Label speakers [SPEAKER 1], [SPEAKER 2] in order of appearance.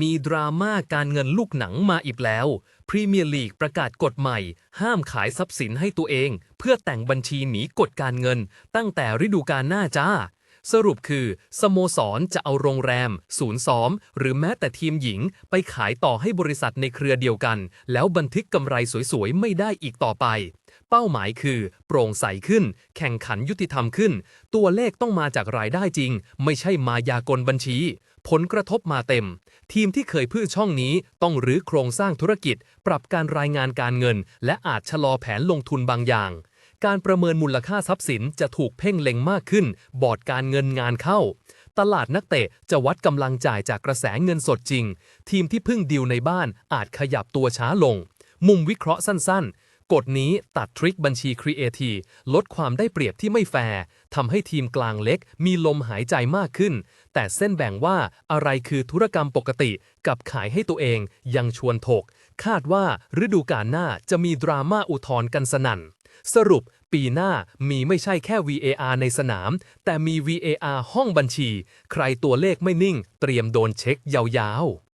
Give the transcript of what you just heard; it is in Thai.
[SPEAKER 1] มีดราม่าการเงินลูกหนังมาอีกแล้วพรีเมียร์ลีกประกาศกฎใหม่ ห้ามขายทรัพย์สินให้ตัวเอง เพื่อแต่งบัญชีหนีกฎการเงิน ตั้งแต่ฤดูกาลหน้าจ้า สรุปคือ สโมสรจะเอาโรงแรม ศูนย์ซ้อม หรือแม้แต่ทีมหญิง ไปขายต่อให้บริษัทในเครือเดียวกัน แล้วบันทึกกำไรสวยๆ ไม่ได้อีกต่อไป เป้าหมายคือ โปร่งใสขึ้น แข่งขันยุติธรรมขึ้น ตัวเลขต้องมาจากรายได้จริง ไม่ใช่มายากลบัญชี ผลกระทบมาเต็ม ทีมที่เคยพื้ช่องนี้ต้องรื้อโครงสร้างธุรกิจ ปรับการรายงานการเงิน และอาจชะลอแผนลงทุนบางอย่าง การประเมินมูลค่าทรัพย์สินจะถูกเพ่งเล็งมากขึ้น บอร์ดการเงินงานเข้า ตลาดนักเตะจะวัดกำลังจ่ายจากกระแสเงินสดจริง ทีมที่เพิ่งดิวในบ้านอาจขยับตัวช้าลง มุมวิเคราะห์สั้นๆ กฎนี้ตัดทริคบัญชีครีเอทีลดความได้เปรียบที่ไม่แฟร์ทำให้ทีมกลางเล็กมีลมหายใจมากขึ้น แต่เส้นแบ่งว่าอะไรคือธุรกรรมปกติ กับขายให้ตัวเองยังชวนถก คาดว่าฤดูกาลหน้าจะมีดราม่าอุทธรณ์กันสนั่น สรุปปีหน้ามีไม่ใช่แค่ VAR ในสนาม แต่มี VAR ห้องบัญชี ใครตัวเลขไม่นิ่ง เตรียมโดนเช็คยาวๆ